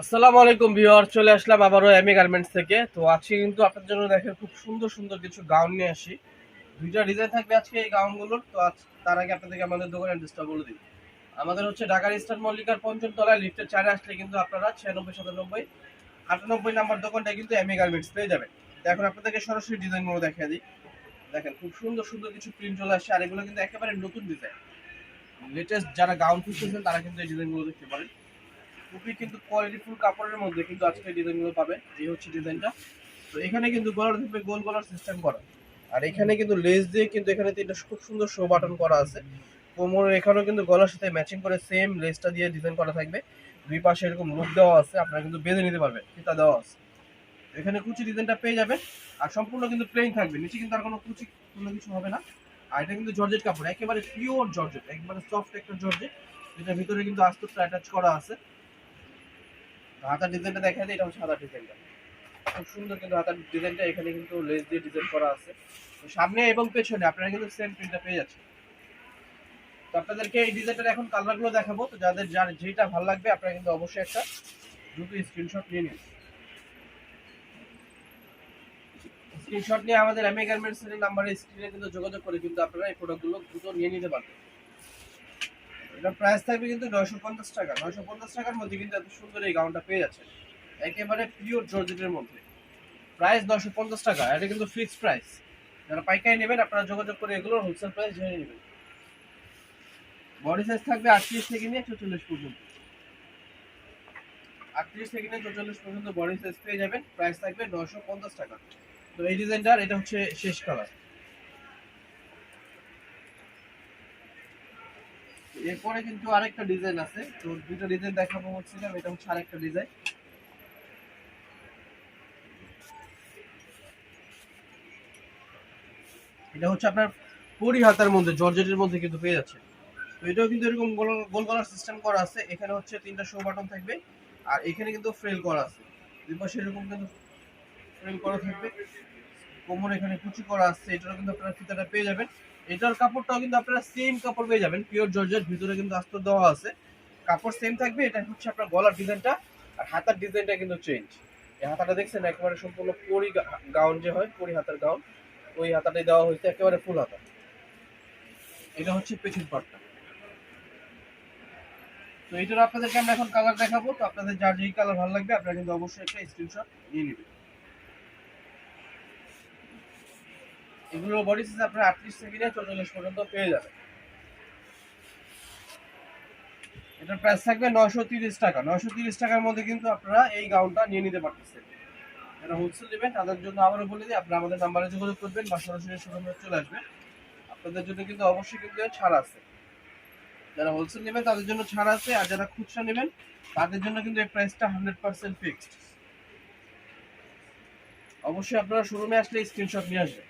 আসসালামু আলাইকুম ভিউয়ার চলে আসলাম আবারও এমি গার্মেন্টস থেকে। তো আজকে কিন্তু আপনার জন্য দেখেন খুব সুন্দর সুন্দর কিছু গাউন নিয়ে আসি। দুইটা ডিজাইন থাকবে আজকে এই গাউনগুলোর তো আজ তার আগে আপনাদেরকে আমাদের দোকানের অ্যাড্রেসটা বলে দিই। আমাদের হচ্ছে ঢাকার ইস্টার্ন মল্লিকার পঞ্চম তলায় লিফটের চারে আসলে কিন্তু আপনারা ছিয়ানব্বই, সাতানব্বই, আটানব্বই নাম্বার দোকানটা কিন্তু এমি গার্মেন্টস পেয়ে যাবেন। তো এখন আপনাদেরকে সরাসরি ডিজাইনগুলো দেখিয়ে দিই। দেখেন খুব সুন্দর সুন্দর কিছু প্রিন্ট চলে আসছে, আর এগুলো কিন্তু একেবারে নতুন ডিজাইন লেটেস্ট যারা গাউন খুঁজতেছেন তারা কিন্তু এই ডিজাইনগুলো দেখতে পারেন। খুবই কিন্তু কোয়ালিটিফুল কাপড়ের মধ্যে কিন্তু আজকে ডিজাইনগুলো পাবে এই হচ্ছে ডিজাইনটা তো এখানে কিন্তু গলার থাকবে গোল গলার সিস্টেম করা। আর এখানে কিন্তু লেস দিয়ে কিন্তু এখানে তিনটা খুব সুন্দর শো বাটন করা আছে। কোমরের এখানেও কিন্তু গলার সাথে ম্যাচিং করে সেম লেসটা দিয়ে ডিজাইন করা থাকবে। দুই পাশে এরকম লুক দেওয়া আছে, আপনারা কিন্তু বেঁধে নিতে পারবেন, ফিতা দেওয়া আছে। এখানে কুচি ডিজাইনটা পেয়ে যাবেন, আর সম্পূর্ণ কিন্তু প্লেন থাকবে, নিচে কিন্তু আর কোনো কুচি কোনো কিছু হবে না। আর এটা কিন্তু জর্জেট কাপড়, একেবারে পিওর জর্জেট, একবারে সফট একটা জর্জেট যেটার ভিতরে কিন্তু আস্তরটা অ্যাটাচ করা আছে। হাতার ডিজাইনটা দেখা যায় এটা হচ্ছে হাতার ডিজাইনটা। খুব সুন্দর কিন্তু হাতার ডিজাইনটা, এখানে কিন্তু লেস দিয়ে ডিজাইন করা আছে। তো সামনে এবং পেছনে আপনারা কিন্তু সেম প্রিন্টটা পেয়ে যাচ্ছেন। তো আপনাদেরকে এই ডিজাইনটার এখন কালারগুলো দেখাবো। তো যাদের যার যেটা ভালো লাগবে, আপনারা কিন্তু অবশ্যই একটা দ্রুত স্ক্রিনশট নিয়ে নিন। স্ক্রিনশট নিয়ে আমাদের এমএ গার্মেন্টস এর নাম্বারে স্ক্রিনে কিন্তু যোগাযোগ করে কিন্তু আপনারা এই প্রোডাক্টগুলো দ্রুত নিয়ে নিতে পারবেন। এটা প্রাইস থাকবে কিন্তু নয়শো পঞ্চাশ টাকা। নয়শো পঞ্চাশ টাকার মধ্যে কিন্তু এত সুন্দর এই গাউনটা পেয়ে যাচ্ছে একেবারে পিওর জর্জেটের মধ্যে। প্রাইস নয়শো পঞ্চাশ টাকা, এটা কিন্তু ফিক্সড প্রাইস যারা পাইকারি নেবেন, আপনারা যোগাযোগ করে এগুলোর হোলসেল প্রাইস জেনে নেবেন। বডি সাইজ থাকবে আটত্রিশ থেকে নিয়ে চৌচল্লিশ পর্যন্ত। আটত্রিশ থেকে নিয়ে চৌচল্লিশ পর্যন্ত বডি সাইজ পেয়ে যাবেন। প্রাইস থাকবে নয়শো পঞ্চাশ টাকা। তো এই ডিজাইনটার এটা হচ্ছে শেষ কালার এরপরে কিন্তু আরেকটা ডিজাইন আছে। তো দুটো ডিজাইন দেখাবো বলছিলাম এটা হচ্ছে আরেকটা ডিজাইন এটা হচ্ছে আপনার পরি হাতার মধ্যে, জর্জেটের মধ্যে কিন্তু পেয়ে যাচ্ছে তো এটাও কিন্তু এরকম গোল গলার সিস্টেম করা আছে। এখানে হচ্ছে তিনটা শো বাটন থাকবে, আর এখানে কিন্তু ফ্রেল করা আছে। দুই পাশে এরকম কিন্তু ফ্রেল করা থাকবে। কোমর এখানে কুচি করা আছে, এটারও কিন্তু আপনারা ফিতাটা পেয়ে যাবেন। এটার কাপড়টাও কিন্তু আপনারা সেম কাপড় পেয়ে যাবেন পিওর জর্জেট, ভিতরে কিন্তু আস্তর দেওয়া আছে। কাপড় সেম থাকবে, এটা হচ্ছে আপনার গলার ডিজাইনটা, আর হাতার ডিজাইনটা কিন্তু চেঞ্জ এই হাতাটা দেখছেন, একেবারে সম্পূর্ণ পরি গাউন যে হয়, পরি হাতার গাউন, ওই হাতাটাই দেওয়া হয়েছে, একেবারে ফুল হাতা। এটা হচ্ছে পেছন পাটটা। তো এটার আপনাদেরকে আমরা এখন কালার দেখাবো, তো আপনাদের যার যেই কালার ভালো লাগবে, আপনারা কিন্তু অবশ্যই একটা স্ক্রিনশট নিয়ে নেবেন। এগুলো বডি সাইজ আপনারা আটত্রিশ থেকে নিয়ে চল্লিশ পর্যন্ত পেয়ে যাবেন এটার প্রাইস থাকবে নশো তিরিশ টাকা। নয়শো তিরিশ টাকার মধ্যে কিন্তু আপনারা এই গাউনটা নিয়ে নিতে পারতেছেন। যারা হোলসেল নেবেন, তাদের জন্য আবারও বলে দিই, আপনারা আমাদের নাম্বারে যোগাযোগ করবেন বা সরাসরি শোরুমে চলে আসবেন। আপনাদের জন্য কিন্তু অবশ্যই কিন্তু ছাড় আছে। যারা হোলসেল নেবেন, তাদের জন্য ছাড় আছে। আর যারা খুচরা নেবেন, তাদের জন্য কিন্তু এই প্রাইসটা হান্ড্রেড পার্সেন্ট ফিক্সড অবশ্যই আপনারা শোরুমে আসলে স্ক্রিনশট নিয়ে আসবেন।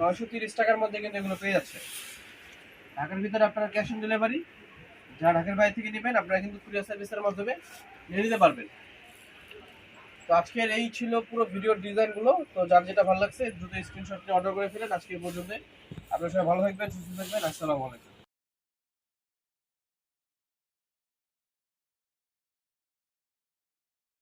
নয়শো তিরিশ টাকার মধ্যে কিন্তু এগুলো পেয়ে যাচ্ছে। ঢাকার ভিতরে আপনারা ক্যাশ অন ডেলিভারি যা ঢাকার বাইরে থেকে নেবেন, আপনারা কিন্তু কুরিয়ার সার্ভিসের মাধ্যমে নিয়ে নিতে পারবেন। তো আজকের এই ছিল পুরো ভিডিওর ডিজাইনগুলো তো যার যেটা ভালো লাগছে, দ্রুত স্ক্রিনশট নিয়ে অর্ডার করে ফেলেন। আজকে পর্যন্ত আপনারা সবাই ভালো থাকবেন, সুস্থ থাকবেন। আসসালামু আলাইকুম।